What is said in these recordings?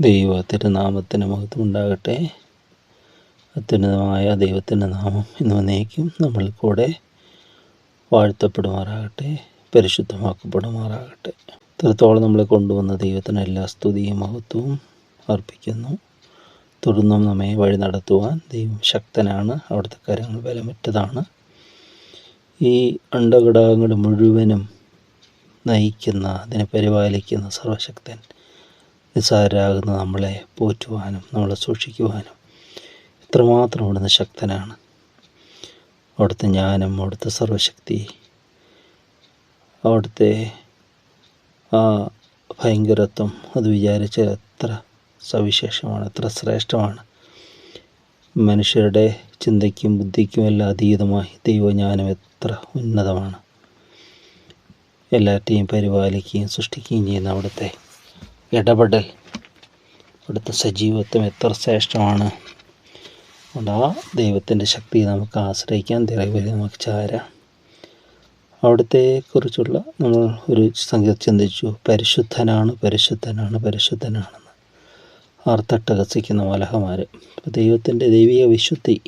ദൈവ തിരുനാമത്തിന് മഹത്വം ഉണ്ടാകട്ടെ അത്യുന്നതമായ ദൈവത്തിന്റെ നാമം എന്ന് വന്നേക്കും. നമ്മൾ കൂടെ വാഴ്ത്തപ്പെടുമാറാകട്ടെ പരിശുദ്ധമാക്കപ്പെടുമാറാകട്ടെ. ഇത്രത്തോളം നമ്മളെ കൊണ്ടുവന്ന ദൈവത്തിന് എല്ലാ സ്തുതിയും മഹത്വവും അർപ്പിക്കുന്നു. തുടർന്നും നമ്മെ വഴി നടത്തുവാൻ ദൈവം ശക്തനാണ്. അവിടുത്തെ കാര്യങ്ങൾ ബലമറ്റതാണ്. ഈ അണ്ടഘടകങ്ങൾ മുഴുവനും നയിക്കുന്ന അതിനെ പരിപാലിക്കുന്ന സർവശക്തൻ നിസ്സാരാകുന്ന നമ്മളെ പോറ്റുവാനും നമ്മളെ സൂക്ഷിക്കുവാനും എത്രമാത്രം അവിടുന്ന് ശക്തനാണ്. അവിടുത്തെ ജ്ഞാനം അവിടുത്തെ സർവശക്തി അവിടുത്തെ ആ ഭയങ്കരത്വം അത് വിചാരിച്ച എത്ര സവിശേഷമാണ് എത്ര ശ്രേഷ്ഠമാണ്. മനുഷ്യരുടെ ചിന്തയ്ക്കും ബുദ്ധിക്കും എല്ലാം അതീതമായി ദൈവജ്ഞാനം എത്ര ഉന്നതമാണ്. എല്ലാറ്റെയും പരിപാലിക്കുകയും സൃഷ്ടിക്കുകയും ചെയ്യുന്ന അവിടുത്തെ ഇടപെടൽ. അവിടുത്തെ സജീവത്വം എത്ര ശ്രേഷ്ഠമാണ്. അതുകൊണ്ട് ആ ദൈവത്തിന്റെ ശക്തി നമുക്ക് ആശ്രയിക്കാൻ തിരവരെ നമുക്ക് ചാരാം. അവിടുത്തെ കുറിച്ചുള്ള നമ്മൾ ഒരു സംഗതി ചിന്തിച്ചു. പരിശുദ്ധനാണ് പരിശുദ്ധനാണ് പരിശുദ്ധനാണെന്ന്. ആർത്തട്ടഹസിക്കുന്ന മലഹമാർ ദൈവത്തിന്റെ ദൈവിക വിശുദ്ധി.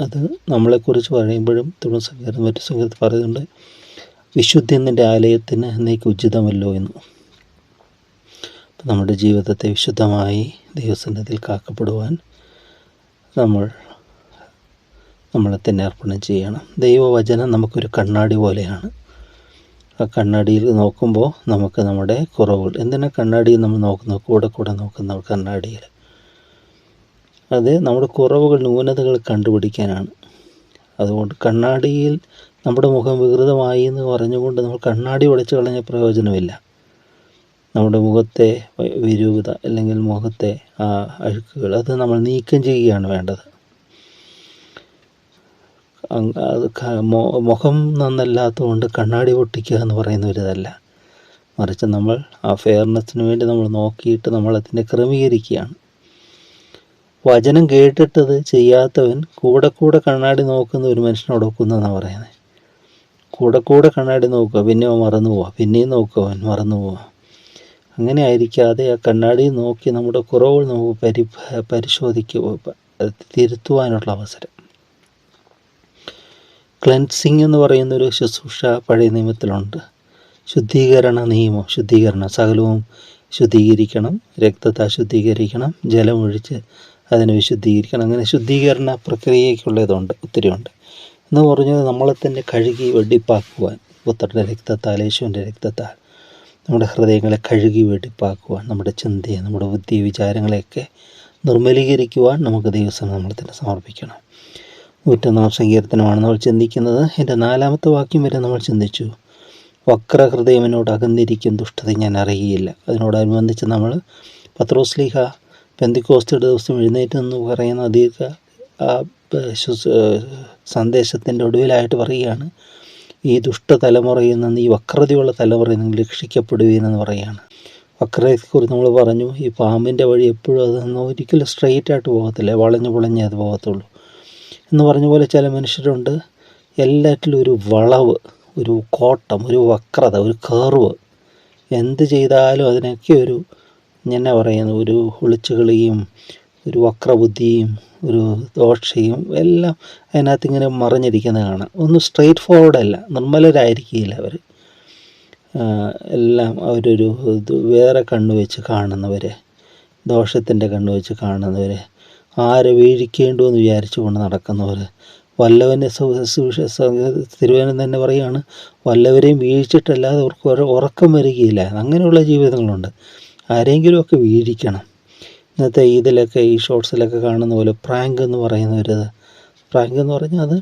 അത് നമ്മളെക്കുറിച്ച് പറയുമ്പോഴും തുടർ സംഗീതം മറ്റു സംഗീതത്തിൽ പറയുന്നുണ്ട് വിശുദ്ധി എന്നിന്റെ ആലയത്തിന് എന്നേക്ക് ഉചിതമല്ലോ എന്ന്. നമ്മുടെ ജീവിതത്തെ വിശുദ്ധമായി ദൈവസന്നിധിയിൽ കാക്കപ്പെടുവാൻ നമ്മൾ നമ്മളെ തന്നെ അർപ്പണം ചെയ്യണം. ദൈവവചനം നമുക്കൊരു കണ്ണാടി പോലെയാണ്. ആ കണ്ണാടിയിൽ നോക്കുമ്പോൾ നമുക്ക് നമ്മുടെ കുറവുകൾ. എന്തിനാ കണ്ണാടിയിൽ നമ്മൾ നോക്കുന്നത് കൂടെ കൂടെ നോക്കുന്ന കണ്ണാടിയിൽ. അത് നമ്മുടെ കുറവുകൾ ന്യൂനതകൾ കണ്ടുപിടിക്കാനാണ്. അതുകൊണ്ട് കണ്ണാടിയിൽ നമ്മുടെ മുഖം വികൃതമായി എന്ന് പറഞ്ഞുകൊണ്ട് നമ്മൾ കണ്ണാടി ഉടച്ചു കളഞ്ഞ പ്രയോജനമില്ല. നമ്മുടെ മുഖത്തെ വിരൂപത അല്ലെങ്കിൽ മുഖത്തെ ആ അഴുക്കുകൾ അത് നമ്മൾ നീക്കം ചെയ്യുകയാണ് വേണ്ടത്. മുഖം നന്നല്ലാത്തതുകൊണ്ട് കണ്ണാടി പൊട്ടിക്കുക എന്ന് പറയുന്ന ഒരു ഇതല്ല. മറിച്ച് നമ്മൾ ആ ഫെയർനെസ്സിന് വേണ്ടി നമ്മൾ നോക്കിയിട്ട് നമ്മൾ അതിനെ ക്രമീകരിക്കുകയാണ്. വചനം കേട്ടിട്ടത് ചെയ്യാത്തവൻ കൂടെ കൂടെ കണ്ണാടി നോക്കുന്ന ഒരു മനുഷ്യനോട് ഒക്കുന്നതെന്നാണ് പറയുന്നത് കൂടെ കൂടെ കണ്ണാടി നോക്കുക പിന്നെ അവൻ മറന്നു പോവുക പിന്നെയും നോക്കുക അവൻ മറന്നു പോവുക അങ്ങനെ ആയിരിക്കാതെ ആ കണ്ണാടി നോക്കി നമ്മുടെ കുറവുകൾ നമുക്ക് പരി പരിശോധിക്കുക തിരുത്തുവാനുള്ള അവസരം. ക്ലെൻസിങ് എന്ന് പറയുന്ന ഒരു ശുശ്രൂഷ പഴയ നിയമത്തിലുണ്ട്. ശുദ്ധീകരണ നിയമം ശുദ്ധീകരണം സകലവും ശുദ്ധീകരിക്കണം രക്തത്തെ ശുദ്ധീകരിക്കണം ജലമൊഴിച്ച് അതിനെ വിശുദ്ധീകരിക്കണം. അങ്ങനെ ശുദ്ധീകരണ പ്രക്രിയയ്ക്കുള്ളതുണ്ട് ഒത്തിരിയുണ്ട് എന്ന് പറഞ്ഞാൽ നമ്മളെ തന്നെ കഴുകി വെടിപ്പാക്കുവാൻ പുത്രന്റെ രക്തത്താൽ യേശുവിന്റെ രക്തത്താൽ നമ്മുടെ ഹൃദയങ്ങളെ കഴുകി വെടിപ്പാക്കുവാൻ നമ്മുടെ ചിന്തയെ നമ്മുടെ ബുദ്ധി വിചാരങ്ങളെയൊക്കെ നിർമ്മലീകരിക്കുവാൻ നമുക്ക് ദൈവസം നമ്മൾ തന്നെ സമർപ്പിക്കണം. നൂറ്റൊന്നാം സങ്കീർത്തനമാണ് നമ്മൾ ചിന്തിക്കുന്നത്. എന്റെ നാലാമത്തെ വാക്യം വരെ നമ്മൾ ചിന്തിച്ചു. വക്രഹൃദയമിനോട് അകന്നിരിക്കും ദുഷ്ടത ഞാൻ അറിയില്ല അതിനോടനുബന്ധിച്ച് നമ്മൾ പത്രോസ്ലിഹ പെന്തിക്കോസ്റ്റയുടെ ദിവസം എഴുന്നേറ്റ് എന്ന് പറയുന്ന ദീർഘ സന്ദേശത്തിന്റെ ഒടുവിലായിട്ട് പറയുകയാണ്. ഈ ദുഷ്ടതലമുറയിൽ നിന്ന് ഈ വക്രതയുള്ള തലമുറയിൽ നിന്ന് രക്ഷിക്കപ്പെടുകയെന്ന് പറയുകയാണ്. വക്രതയെക്കുറിച്ച് നമ്മൾ പറഞ്ഞു ഈ പാമ്പിന്റെ വഴി എപ്പോഴും അത് ഒരിക്കലും സ്ട്രെയിറ്റ് ആയിട്ട് പോകത്തില്ല വളഞ്ഞു പുളഞ്ഞേ അത് പോകത്തുള്ളൂ. എന്ന് പറഞ്ഞ പോലെ ചില മനുഷ്യരുണ്ട് എല്ലാറ്റിലും ഒരു വളവ് ഒരു കോട്ടം ഒരു വക്രത ഒരു കർവ് എന്ത് ചെയ്താലും അതിനൊക്കെ ഒരു എന്നാ പറയുന്നത് ഒരു ഒളിച്ചുകളിയും ഒരു വക്രബുദ്ധിയും ഒരു ദോഷയും എല്ലാം അതിനകത്ത് ഇങ്ങനെ മറിഞ്ഞിരിക്കുന്നത് കാണാം. ഒന്നും സ്ട്രെയിറ്റ് ഫോർവേഡ് അല്ല നിർമ്മലരായിരിക്കില്ല അവർ എല്ലാം അവരൊരു വേറെ കണ്ണു വെച്ച് കാണുന്നവർ ദോഷത്തിന്റെ കണ്ണു വെച്ച് കാണുന്നവർ ആരെ വീഴിക്കേണ്ടു എന്ന് വിചാരിച്ചു കൊണ്ട് നടക്കുന്നവർ വല്ലവനെ തിരുവനം തന്നെ പറയുകയാണ് വല്ലവരെയും വീഴ്ചിട്ടല്ലാതെ അവർക്ക് ഉറക്കം വരികയില്ല. അങ്ങനെയുള്ള ജീവിതങ്ങളുണ്ട്. ആരെങ്കിലുമൊക്കെ വീഴിക്കണം. ഇന്നത്തെ ഇതിലൊക്കെ ഈ ഷോർട്സിലൊക്കെ കാണുന്ന പോലെ പ്രാങ്ക് എന്ന് പറയുന്ന ഒരു പ്രാങ്ക് എന്ന് പറഞ്ഞാൽ അത്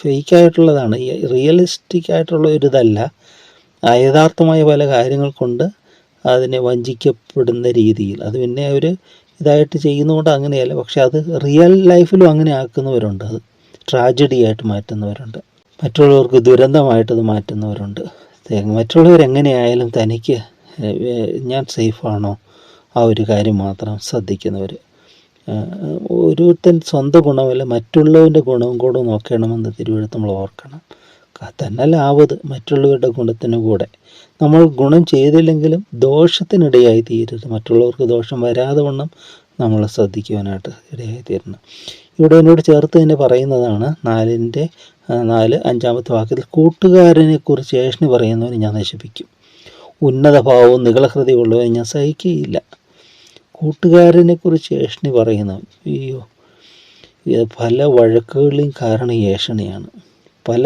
ഫേക്കായിട്ടുള്ളതാണ്. റിയലിസ്റ്റിക് ആയിട്ടുള്ള ഒരു ഇതല്ല. യഥാർത്ഥമായ പല കാര്യങ്ങൾ കൊണ്ട് അതിനെ വഞ്ചിക്കപ്പെടുന്ന രീതിയിൽ. അത് പിന്നെ അവർ ഇതായിട്ട് ചെയ്യുന്നതുകൊണ്ട് അങ്ങനെയല്ല. പക്ഷെ അത് റിയൽ ലൈഫിലും അങ്ങനെ ആക്കുന്നവരുണ്ട്. അത് ട്രാജഡി ആയിട്ട് മാറ്റുന്നവരുണ്ട്. മറ്റുള്ളവർക്ക് ദുരന്തമായിട്ടത് മാറ്റുന്നവരുണ്ട്. മറ്റുള്ളവരെങ്ങനെയായാലും തനിക്ക് ഞാൻ സേഫാണോ? ആ ഒരു കാര്യം മാത്രം ശ്രദ്ധിക്കുന്നവർ ഓരോരുത്തൻ സ്വന്തം ഗുണമല്ല മറ്റുള്ളവന്റെ ഗുണവും കൂടെ നോക്കണമെന്ന് തിരുവഴുത്ത് നമ്മൾ ഓർക്കണം. തന്നല്ല ആവത് മറ്റുള്ളവരുടെ ഗുണത്തിനു കൂടെ. നമ്മൾ ഗുണം ചെയ്തില്ലെങ്കിലും ദോഷത്തിനിടയായി തീരരുത്. മറ്റുള്ളവർക്ക് ദോഷം വരാതെ വണ്ണം നമ്മൾ ശ്രദ്ധിക്കുവാനായിട്ട് ഇടയായി തീരണം. ഇവിടെ എന്നോട് ചേർത്ത് തന്നെ പറയുന്നതാണ് നാലിന്റെ നാല് അഞ്ചാമത്തെ വാക്യത്തിൽ കൂട്ടുകാരനെ കുറിച്ച് ഏഷണി പറയുന്നവന് ഞാൻ നശിപ്പിക്കും. ഉന്നത നികളഹൃതിയും നികളഹൃദയമുള്ളവനെ ഞാൻ സഹിക്കുകയില്ല. കൂട്ടുകാരനെ കുറിച്ച് ഏഷണി പറയുന്നു അയ്യോ പല വഴക്കുകളുടെയും കാരണം ഏഷണിയാണ്. പല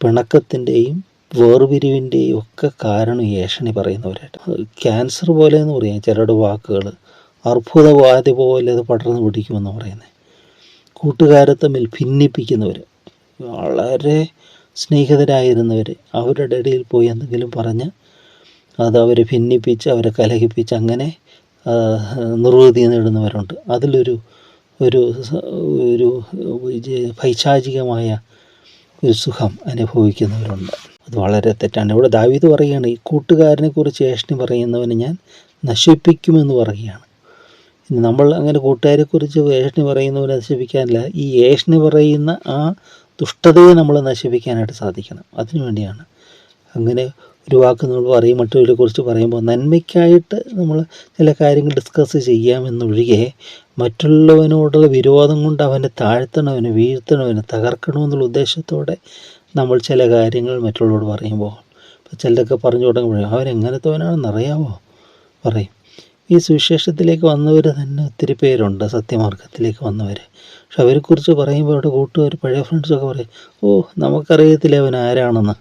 പിണക്കത്തിന്റെയും വേർപിരിവിന്റെയും ഒക്കെ കാരണം ഏഷണി പറയുന്നവരായിട്ട്. ക്യാൻസർ പോലെ എന്ന് പറയാം ചിലരുടെ വാക്കുകൾ അർബുദബാധ പോലെ അത് പടർന്നു പിടിക്കുമെന്ന് പറയുന്നത് കൂട്ടുകാരെ തമ്മിൽ ഭിന്നിപ്പിക്കുന്നവർ വളരെ സ്നേഹിതരായിരുന്നവർ അവരുടെ ഇടയിൽ പോയി എന്തെങ്കിലും പറഞ്ഞ് അത് ഭിന്നിപ്പിച്ച് അവരെ കലഹിപ്പിച്ച് അങ്ങനെ നിർവൃതി നേടുന്നവരുണ്ട്. അതിലൊരു ഒരു ഒരു പൈശാചികമായ ഒരു സുഖം അനുഭവിക്കുന്നവരുണ്ട്. അത് വളരെ തെറ്റാണ്. ഇവിടെ ദാവീദ് പറയുകയാണ് ഈ കൂട്ടുകാരനെ കുറിച്ച് ഏഷണി പറയുന്നവനെ ഞാൻ നശിപ്പിക്കുമെന്ന് പറയുകയാണ്. നമ്മൾ അങ്ങനെ കൂട്ടുകാരെക്കുറിച്ച് ഏഷണി പറയുന്നവനെ നശിപ്പിക്കാനില്ല ഈ ഏഷണി പറയുന്ന ആ ദുഷ്ടതയെ നമ്മൾ നശിപ്പിക്കാനായിട്ട് സാധിക്കണം. അതിനു വേണ്ടിയാണ്. അങ്ങനെ ഒരു വാക്ക് നമ്മൾ പറയും മറ്റൊരു കുറിച്ച് പറയുമ്പോൾ നന്മയ്ക്കായിട്ട് നമ്മൾ ചില കാര്യങ്ങൾ ഡിസ്കസ് ചെയ്യാമെന്നൊഴികെ മറ്റുള്ളവനോടുള്ള വിരോധം കൊണ്ട് അവനെ താഴ്ത്തണവന് വീഴ്ത്തണവന് തകർക്കണമെന്നുള്ള ഉദ്ദേശത്തോടെ നമ്മൾ ചില കാര്യങ്ങൾ മറ്റുള്ളവരോട് പറയുമ്പോൾ ഇപ്പോൾ പറഞ്ഞു തുടങ്ങുമ്പോഴേ അവൻ എങ്ങനത്തവനാണെന്ന് അറിയാമോ? പറയും. ഈ സുവിശേഷത്തിലേക്ക് വന്നവർ തന്നെ ഒത്തിരി പേരുണ്ട് സത്യമാർഗത്തിലേക്ക് വന്നവർ പക്ഷെ അവരെക്കുറിച്ച് പറയുമ്പോൾ അവരുടെ കൂട്ടുകാർ പഴയ ഫ്രണ്ട്സൊക്കെ പറയും ഓ നമുക്കറിയത്തില്ല അവൻ ആരാണെന്ന്.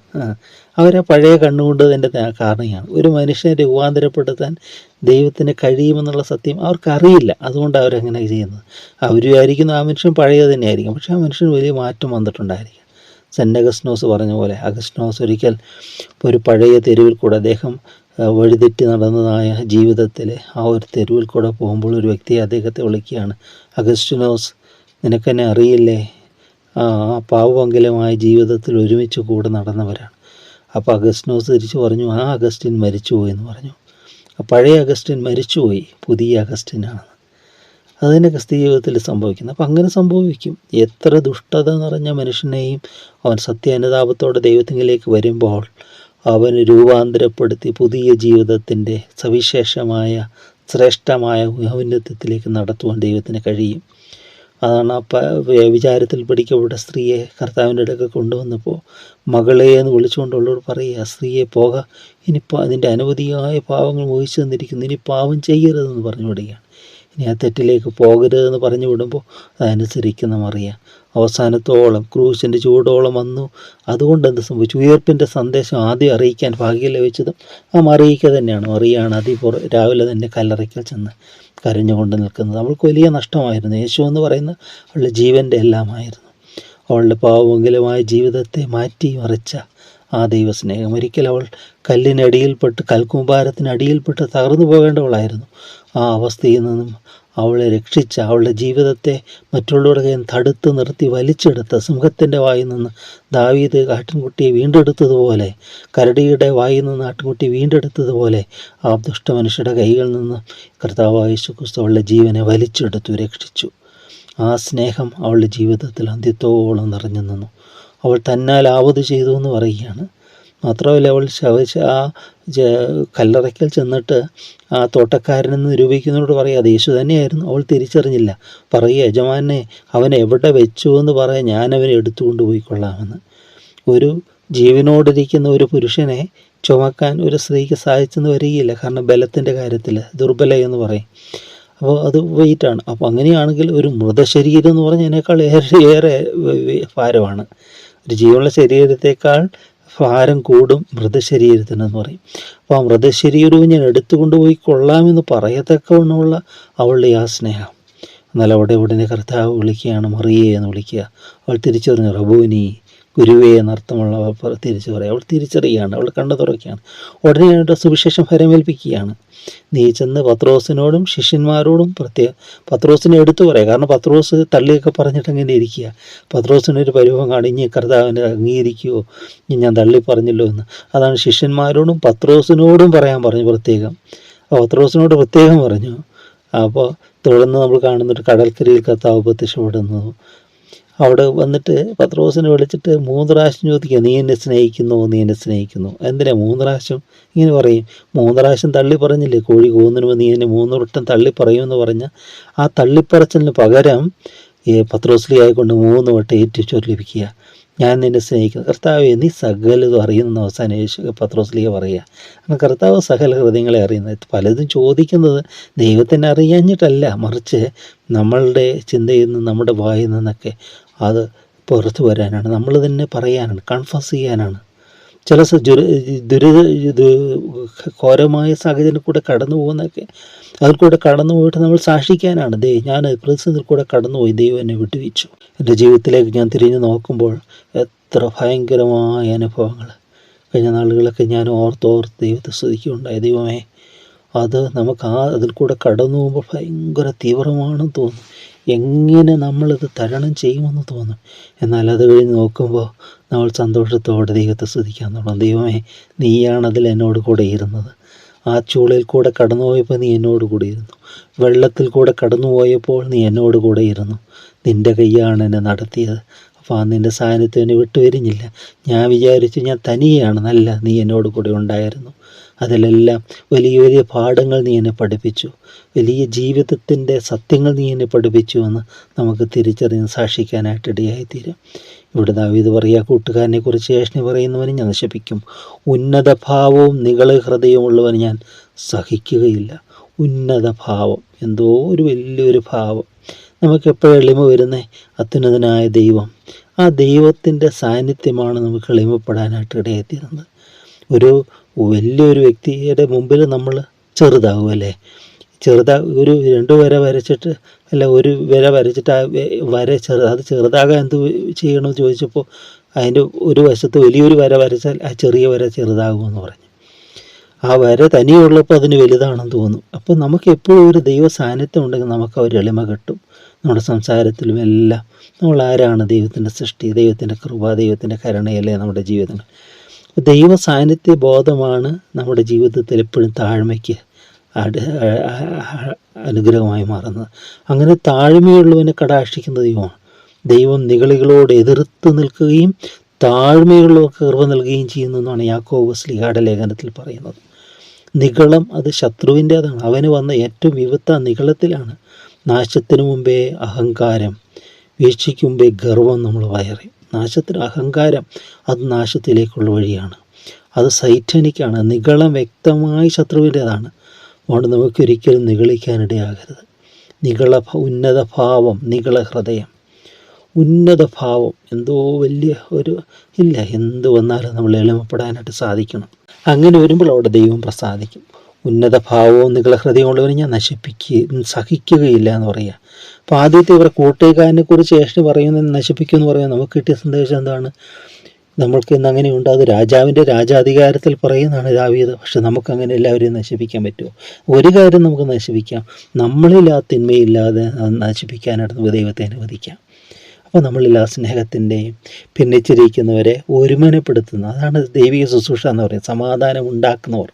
അവരാ പഴയ കണ്ണുകൊണ്ട് തന്നെ കാരണമാണ് ഒരു മനുഷ്യനെ രൂപാന്തരപ്പെടുത്താൻ ദൈവത്തിന് കഴിയുമെന്നുള്ള സത്യം അവർക്കറിയില്ല. അതുകൊണ്ട് അവരങ്ങനെ ചെയ്യുന്നത്. അവർ വിചാരിക്കുന്ന ആ മനുഷ്യൻ പഴയ തന്നെയായിരിക്കും. പക്ഷേ ആ മനുഷ്യന് വലിയ മാറ്റം വന്നിട്ടുണ്ടായിരിക്കും. സെന്റ് അഗസ്നോസ് പറഞ്ഞ പോലെ അഗസ്നോസ് ഒരിക്കൽ ഒരു പഴയ തെരുവിൽ കൂടെ അദ്ദേഹം വഴിതെറ്റി നടന്നതായ ജീവിതത്തിൽ ആ ഒരു തെരുവിൽ കൂടെ പോകുമ്പോൾ ഒരു വ്യക്തി അദ്ദേഹത്തെ വിളിക്കുകയാണ്. അഗസ്റ്റിനോസ് നിനക്കെന്നെ അറിയില്ലേ? ആ പാവമംഗലമായ ജീവിതത്തിൽ ഒരുമിച്ച് കൂടെ നടന്നവരാണ്. അപ്പോൾ അഗസ്റ്റിനോസ് തിരിച്ചു പറഞ്ഞു ആ അഗസ്റ്റിൻ മരിച്ചുപോയി എന്ന് പറഞ്ഞു. പഴയ അഗസ്റ്റിൻ മരിച്ചുപോയി പുതിയ അഗസ്റ്റിനാണ്. അതിന്റെ ക്രിസ്ത്യ ജീവിതത്തിൽ സംഭവിക്കുന്നത് അപ്പം അങ്ങനെ സംഭവിക്കും. എത്ര ദുഷ്ടത നിറഞ്ഞ മനുഷ്യനെയും അവൻ സത്യാനുതാപത്തോടെ ദൈവത്തിങ്കിലേക്ക് വരുമ്പോൾ അവന് രൂപാന്തരപ്പെടുത്തി പുതിയ ജീവിതത്തിന്റെ സവിശേഷമായ ശ്രേഷ്ഠമായ ഔന്നത്യത്തിലേക്ക് നടത്തുവാൻ ദൈവത്തിന് കഴിയും. അതാണ് ആ വിചാരത്തിൽ പിടിക്കപ്പെട്ട സ്ത്രീയെ കർത്താവിന്റെ അടുക്ക കൊണ്ടുവന്നപ്പോൾ മകളെ എന്ന് വിളിച്ചുകൊണ്ടുള്ളവർ പറയുക സ്ത്രീയെ പോക ഇനി അതിന്റെ അനവധിയായ പാവങ്ങൾ മോഹിച്ചു തന്നിരിക്കുന്നു ഇനി പാവം ചെയ്യരുതെന്ന് പറഞ്ഞു വിടുകയാണ്. ഇനി ആ തെറ്റിലേക്ക് പോകരുതെന്ന് പറഞ്ഞു വിടുമ്പോൾ അതനുസരിക്കുന്ന മറിയ അവസാനത്തോളം ക്രൂശിന്റെ ചൂടോളം വന്നു. അതുകൊണ്ട് എന്ത് സംഭവിച്ചു? ഉയർപ്പിന്റെ സന്ദേശം ആദ്യം അറിയിക്കാൻ ഭാഗ്യം ലഭിച്ചതും ആ മറിയിക്ക തന്നെയാണ്. മറിയാണ് അതിപുറ രാവിലെ തന്നെ കല്ലറയ്ക്കൽ ചെന്ന് കരഞ്ഞുകൊണ്ട് നിൽക്കുന്നത്. അവൾക്ക് വലിയ നഷ്ടമായിരുന്നു. യേശു എന്ന് പറയുന്ന അവളുടെ ജീവന്റെ എല്ലാമായിരുന്നു. അവളുടെ പാവമെങ്കിലുമായ ജീവിതത്തെ മാറ്റി മറിച്ച ആ ദൈവസ്നേഹം. ഒരിക്കൽ അവൾ കല്ലിനടിയിൽപ്പെട്ട് കൽക്കുമ്പാരത്തിനടിയിൽപ്പെട്ട് തകർന്നു പോകേണ്ടവളായിരുന്നു. ആ അവസ്ഥയിൽ നിന്നും അവളെ രക്ഷിച്ച അവളുടെ ജീവിതത്തെ മറ്റുള്ളവരുടെ കയ്യിൽ തടുത്ത് നിർത്തി വലിച്ചെടുത്ത സിംഹത്തിന്റെ വായിൽ നിന്ന് ദാവീദ് ആട്ടിൻകുട്ടിയെ വീണ്ടെടുത്തതുപോലെ കരടിയുടെ വായിൽ നിന്ന് ആട്ടിൻകുട്ടി വീണ്ടെടുത്തതുപോലെ ആ ദുഷ്ടമനുഷ്യരുടെ കൈകളിൽ നിന്ന് കർത്താവായ യേശുക്രിസ്തു അവളുടെ ജീവനെ വലിച്ചെടുത്തു രക്ഷിച്ചു. ആ സ്നേഹം അവളുടെ ജീവിതത്തിൽ അന്ത്യത്തോളം നിറഞ്ഞു നിന്നു. അവൾ തന്നാൽ ആവത് ചെയ്തു എന്ന് പറയുകയാണ്. മാത്രമല്ല അവൾ ശവശ ആ കല്ലറയ്ക്കൽ ചെന്നിട്ട് ആ തോട്ടക്കാരനെന്ന് നിരൂപിക്കുന്നതോട് പറയാതെ യേശു തന്നെയായിരുന്നു. അവൾ തിരിച്ചറിഞ്ഞില്ല. പറയുക യജമാനെ അവൻ എവിടെ വെച്ചു എന്ന് പറയാൻ ഞാൻ അവനെ എടുത്തുകൊണ്ട് പോയിക്കൊള്ളാമെന്ന് ഒരു ജീവനോടിരിക്കുന്ന ഒരു പുരുഷനെ ചുമക്കാൻ ഒരു സ്ത്രീക്ക് സാധിച്ചെന്ന് വരികയില്ല. കാരണം ബലത്തിന്റെ കാര്യത്തിൽ ദുർബല എന്ന് പറയും. അപ്പോൾ അത് വെയിറ്റാണ് അപ്പോൾ അങ്ങനെയാണെങ്കിൽ ഒരു മൃതശരീരം എന്ന് പറഞ്ഞതിനേക്കാൾ ഏറെ ഏറെ ഭാരമാണ്. ഒരു ജീവനുള്ള ശരീരത്തേക്കാൾ ഭാരം കൂടും മൃതശരീരത്തിനെന്ന് പറയും. അപ്പോൾ ആ മൃതശരീരവും ഞാൻ എടുത്തുകൊണ്ടുപോയി കൊള്ളാമെന്ന് പറയത്തക്കവണ്ണമുള്ള അവളുടെ ആ സ്നേഹം. എന്നാൽ അവിടെ ഉടനെ കർത്താവ് വിളിക്കുകയാണ് മറിയേ എന്ന് വിളിക്കുക. അവൾ തിരിച്ചറിഞ്ഞു റബൂനി ഗുരുവേ എന്നർത്ഥമുള്ള അവർ തിരിച്ചു പറയും. അവൾ തിരിച്ചറിയുകയാണ്. അവൾ കണ്ണു തുറക്കുകയാണ്. ഉടനെ അവരുടെ സുവിശേഷം ഫലമേൽപ്പിക്കുകയാണ്. നീ ചെന്ന് പത്രോസിനോടും ശിഷ്യന്മാരോടും പ്രത്യേക പത്രോസിനെ എടുത്തു പറയാം. കാരണം പത്രോസ് തള്ളിയൊക്കെ പറഞ്ഞിട്ട് അങ്ങനെ ഇരിക്കുക. പത്രോസിനൊരു പരിഭവം കാണിഞ്ഞ് കർത്താവിനെ അംഗീകരിക്കുമോ ഇനി ഞാൻ തള്ളി പറഞ്ഞല്ലോ എന്ന്. അതാണ് ശിഷ്യന്മാരോടും പത്രോസിനോടും പറയാൻ പറഞ്ഞു പ്രത്യേകം. പത്രോസിനോട് പ്രത്യേകം പറഞ്ഞു. അപ്പോൾ തുടർന്ന് നമ്മൾ കാണുന്നൊരു കടൽക്കരയിൽ കർത്താവ് പ്രത്യക്ഷപ്പെടുന്നതും അവിടെ വന്നിട്ട് പത്രോസിനെ വിളിച്ചിട്ട് മൂന്ന് പ്രാവശ്യം ചോദിക്കുക നീ എന്നെ സ്നേഹിക്കുന്നു നീ എന്നെ സ്നേഹിക്കുന്നു. എന്തിനാ മൂന്ന് പ്രാവശ്യം? ഇങ്ങനെ പറയും. മൂന്ന് പ്രാവശ്യം തള്ളി പറഞ്ഞില്ലേ കോഴി കൂന്നിനുമ്പോൾ നീ എന്നെ മൂന്ന് വട്ടം തള്ളി പറയുമെന്ന് പറഞ്ഞ ആ തള്ളിപ്പറച്ചിലിന് പകരം ഈ പത്രോസ്ലി ആയിക്കൊണ്ട് മൂന്ന് വട്ടം ഏറ്റു ചൊല്ലിപ്പിക്കുക ഞാൻ നിന്നെ സ്നേഹിക്കുന്നു. കർത്താവ് നീ സകലതും അറിയുന്ന അവസാനം യേശു പത്രോസ്ലിയ പറയുക. കാരണം കർത്താവ് സകല ഹൃദയങ്ങളെ അറിയുന്നത് പലതും ചോദിക്കുന്നത് ദൈവത്തിനെ അറിയാഞ്ഞിട്ടല്ല മറിച്ച് നമ്മളുടെ ചിന്തയിൽ നിന്ന് നമ്മുടെ വായിൽ നിന്നൊക്കെ അത് പുറത്തു വരാനാണ്. നമ്മൾ തന്നെ പറയാനാണ് കൺഫസ് ചെയ്യാനാണ്. ചില ദുരിത ഘോരമായ സാഹചര്യം കൂടെ കടന്നു പോകുന്നതൊക്കെ അതിൽ കൂടെ കടന്നു പോയിട്ട് നമ്മൾ സാക്ഷിക്കാനാണ്. ദേ ഞാൻ പ്രതിസന്ധിയിൽ കൂടെ കടന്നുപോയി ദൈവം എന്നെ വിട്ടുവീച്ചു എന്റെ ജീവിതത്തിലേക്ക് ഞാൻ തിരിഞ്ഞു നോക്കുമ്പോൾ എത്ര ഭയങ്കരമായ അനുഭവങ്ങൾ. കഴിഞ്ഞ നാളുകളൊക്കെ ഞാൻ ഓർത്തോർത്ത് ദൈവത്തെ സ്തുതിക്കുകയുണ്ടായി. ദൈവമേ അത് നമുക്ക് ആ അതിൽ കൂടെ കടന്നു പോകുമ്പോൾ ഭയങ്കര തീവ്രമാണെന്ന് തോന്നും. എങ്ങനെ നമ്മളിത് തരണം ചെയ്യുമെന്ന് തോന്നും. എന്നാൽ അത് കഴിഞ്ഞ് നോക്കുമ്പോൾ നമ്മൾ സന്തോഷത്തോടെ ദൈവത്തെ സ്തുതിക്കാൻ തുടങ്ങും. ദൈവമേ നീയാണ് അതിൽ എന്നോട് കൂടെ ഇരുന്നത്. ആ ചൂളയിൽ കൂടെ കടന്നു പോയപ്പോൾ നീ എന്നോട് കൂടെ ഇരുന്നു. വെള്ളത്തിൽ കൂടെ കടന്നു പോയപ്പോൾ നീ എന്നോട് കൂടെ ഇരുന്നു. നിന്റെ കൈയാണ് എന്നെ നടത്തിയത്. അപ്പോൾ നിന്റെ സാന്നിധ്യം എന്നെ വിട്ടുവരിഞ്ഞില്ല ഞാൻ വിചാരിച്ചു ഞാൻ തനിയാണ് നല്ല നീ എന്നോട് കൂടെ ഉണ്ടായിരുന്നു. അതിലെല്ലാം വലിയ വലിയ പാഠങ്ങൾ നീ എന്നെ പഠിപ്പിച്ചു. വലിയ ജീവിതത്തിന്റെ സത്യങ്ങൾ നീ എന്നെ പഠിപ്പിച്ചു എന്ന് നമുക്ക് തിരിച്ചറിഞ്ഞ് സാക്ഷിക്കാനായിട്ട് ഇടയായിത്തീരും. ഇവിടെ ദാവീദ് പറയുക കൂട്ടുകാരനെ കുറിച്ച് ഏഷ്ണി പറയുന്നവന് ഞാൻ നശിപ്പിക്കും. ഉന്നത ഭാവവും നികള ഹൃദയമുള്ളവന് ഞാൻ സഹിക്കുകയില്ല. ഉന്നത ഭാവം എന്തോ ഒരു വലിയൊരു ഭാവം. നമുക്ക് എപ്പോഴും എളിമ വരുന്നേ? അത്യുന്നതനായ ദൈവം. ആ ദൈവത്തിന്റെ സാന്നിധ്യമാണ് നമുക്ക് എളിമപ്പെടാനായിട്ട് ഇടയായിത്തീരുന്നത് ഒരു വലിയൊരു വ്യക്തിയുടെ മുമ്പിൽ നമ്മൾ ചെറുതാകും അല്ലേ? ചെറുതാ ഒരു രണ്ട് വര വരച്ചിട്ട് അല്ല ഒരു വര വരച്ചിട്ട് ആ വര ചെറു അത് ചെറുതാകാൻ എന്ത് ചെയ്യണമെന്ന് ചോദിച്ചപ്പോൾ അതിന്റെ ഒരു വശത്ത് വലിയൊരു വര വരച്ചാൽ ആ ചെറിയ വര ചെറുതാകുമെന്ന് പറഞ്ഞു. ആ വര തനിയുള്ളപ്പോൾ അതിന് വലുതാണെന്ന് തോന്നും. അപ്പോൾ നമുക്ക് എപ്പോഴും ഒരു ദൈവ സാന്നിധ്യം ഉണ്ടെങ്കിൽ നമുക്ക് ആ ഒരു എളിമ കിട്ടും. നമ്മുടെ സംസാരത്തിലും എല്ലാം നമ്മൾ ആരാണ് ദൈവത്തിന്റെ സൃഷ്ടി ദൈവത്തിന്റെ കൃപ ദൈവത്തിന്റെ കരുണയല്ലേ നമ്മുടെ ജീവിതങ്ങൾ? ദൈവ സാന്നിധ്യ ബോധമാണ് നമ്മുടെ ജീവിതത്തിൽ എപ്പോഴും താഴ്മയ്ക്ക് അനുഗ്രഹമായി മാറുന്നത്. അങ്ങനെ താഴ്മയുള്ളവനെ കടാക്ഷിക്കുന്ന ദൈവമാണ്. ദൈവം നികളികളോട് എതിർത്ത് നിൽക്കുകയും താഴ്മയുള്ളവർക്ക് കൃപ നൽകുകയും ചെയ്യുന്നു എന്നാണ് യാക്കോബ് ബസ്ലിഹാടെ ലേഖനത്തിൽ പറയുന്നത്. നികളം അത് ശത്രുവിന്റേതാണ് അവന് വന്ന ഏറ്റവും വിപത്ത നിഗളത്തിലാണ്. നാശത്തിനു മുമ്പേ അഹങ്കാരം വീഴ്ചയ്ക്ക് മുമ്പേ ഗർവം നമ്മൾ വയറി. നാശത്തിന് അഹങ്കാരം അത് നാശത്തിലേക്കുള്ള വഴിയാണ്. അത് സൈറ്റനിക്കാണ്. നികളം വ്യക്തമായി ശത്രുവിന്റേതാണ്. അതുകൊണ്ട് നമുക്കൊരിക്കലും നിഗളിക്കാനിടയാകരുത്. നികള ഉന്നത ഭാവം നികള ഹൃദയം. ഉന്നത ഭാവം. എന്തോ വലിയ ഒരു ഇല്ല. എന്ത് വന്നാലും നമ്മൾ എളിമപ്പെടാനായിട്ട് സാധിക്കണം. അങ്ങനെ വരുമ്പോൾ അവിടെ ദൈവം പ്രസാദിക്കും. ഉന്നത ഭാവവും നിങ്ങളെ ഹൃദയമുള്ളവരെ ഞാൻ നശിപ്പിക്കുക സഹിക്കുകയില്ല എന്ന് പറയുക. അപ്പോൾ ആദ്യത്തെ ഇവരെ കൂട്ടേക്കാരനെ കുറിച്ച് ഏഷ്ണി പറയുന്നത് നശിപ്പിക്കും എന്ന് പറയുന്നത് നമുക്ക് കിട്ടിയ സന്ദേശം എന്താണ്? നമ്മൾക്ക് ഇന്ന് അങ്ങനെയുണ്ട്. അത് രാജാവിന്റെ രാജാധികാരത്തിൽ പറയുന്നതാണ് ദാവീദ്. പക്ഷെ നമുക്ക് അങ്ങനെ എല്ലാവരെയും നശിപ്പിക്കാൻ പറ്റുമോ? ഒരു കാര്യം നമുക്ക് നശിപ്പിക്കാം. നമ്മളിൽ ആ തിന്മയില്ലാതെ നശിപ്പിക്കാനായിട്ട് നമുക്ക് ദൈവത്തെ അനുവദിക്കാം. അപ്പോൾ നമ്മളിൽ ആ സ്നേഹത്തിന്റെയും ഭിന്നിച്ചിരിക്കുന്നവരെ ഒരുമനപ്പെടുത്തുന്ന അതാണ് ദൈവിക ശുശ്രൂഷ എന്ന് പറയുന്നത്. സമാധാനം ഉണ്ടാക്കുന്നവർ.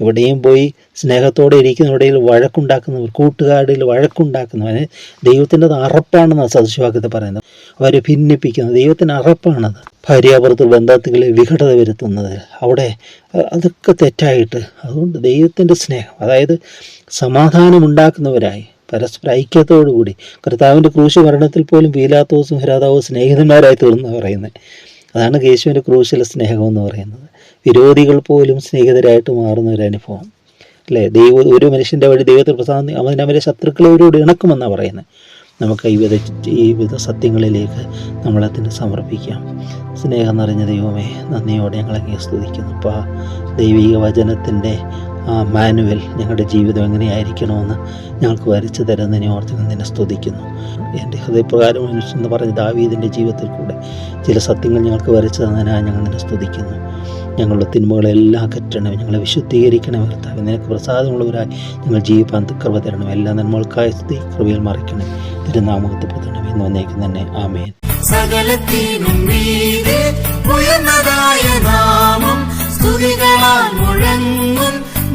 എവിടെയും പോയി സ്നേഹത്തോടെ ഇരിക്കുന്നവരിൽ വഴക്കുണ്ടാക്കുന്നവർ കൂട്ടുകാരിൽ വഴക്കുണ്ടാക്കുന്നവർ ദൈവത്തിന്റെ അറപ്പാണെന്ന് സദൃശവാക്യത്തെ പറയുന്നത്. അവരെ ഭിന്നിപ്പിക്കുന്നത് ദൈവത്തിന്റെ അറപ്പാണത്. ഭാര്യാപുറത്ത് ബന്ധത്തുകളെ വിഘടത വരുത്തുന്നത്. അവിടെ അതൊക്കെ തെറ്റായിട്ട്. അതുകൊണ്ട് ദൈവത്തിന്റെ സ്നേഹം അതായത് സമാധാനമുണ്ടാക്കുന്നവരായി പരസ്പര ഐക്യത്തോടുകൂടി. കർത്താവിന്റെ ക്രൂശ് മരണത്തിൽ പോലും പീലാത്തോസും ഹരാതാവും സ്നേഹിതന്മാരായി തീർന്നു പറയുന്നത്. അതാണ് യേശുവിന്റെ ക്രൂശിലെ സ്നേഹമെന്ന് പറയുന്നത്. വിരോധികൾ പോലും സ്നേഹിതരായിട്ട് മാറുന്ന ഒരു അനുഭവം. അല്ലേ? ദൈവ ഒരു മനുഷ്യന്റെ വഴി ദൈവത്തിൽ പ്രസാദം അവൻ അവരെ ശത്രുക്കളോട് ഇണക്കുമെന്നാണ് പറയുന്നത്. നമുക്ക് ഈ വിധ ഈ വിധ സത്യങ്ങളിലേക്ക് നമ്മളതിന് സമർപ്പിക്കാം. സ്നേഹം നിറഞ്ഞ ദൈവമേ നന്ദിയോടെ ഞങ്ങളങ്ങേ സ്തുതിക്കുന്നു. അപ്പോൾ ആ ദൈവിക വചനത്തിന്റെ ആ മാനുവൽ ഞങ്ങളുടെ ജീവിതം എങ്ങനെയായിരിക്കണമെന്ന് ഞങ്ങൾക്ക് വരച്ചു തരുന്നതിനെ ഓർത്ത് നിന്നെ സ്തുതിക്കുന്നു. എന്റെ ഹൃദയപ്രകാരം മനുഷ്യൻ എന്ന് പറഞ്ഞ ദാവീദിന്റെ ജീവിതത്തിൽ കൂടെ ചില സത്യങ്ങൾ ഞങ്ങൾക്ക് വരച്ചു തന്നതിനായി ഞങ്ങൾ നിന്നെ സ്തുതിക്കുന്നു. ഞങ്ങളുടെ തിന്മകളെല്ലാം അകറ്റണം ഞങ്ങളെ വിശുദ്ധീകരിക്കണം കർത്താവ്. നിനക്ക് പ്രസാദമുള്ളവരായി ഞങ്ങൾ ജീവിപ്പാൻ കൃപ തരണം എല്ലാ നന്മകൾക്കായി സ്തുതി കൃപയിൽ മറിക്കണം തിരുനാമകത്തപ്പെടുത്തണം എന്ന് വന്നേക്കും തന്നെ ആമേൻ. സകലത്തിനും ഉയർന്നതായ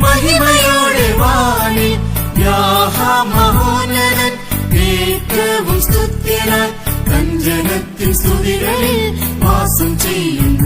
மகிமையோடு வானில் யாஹா மகோனரன் கேட்கவும் சுத்தினார் கஞ்சனத்தின் சுதிகளில் வாசம் செய்யும்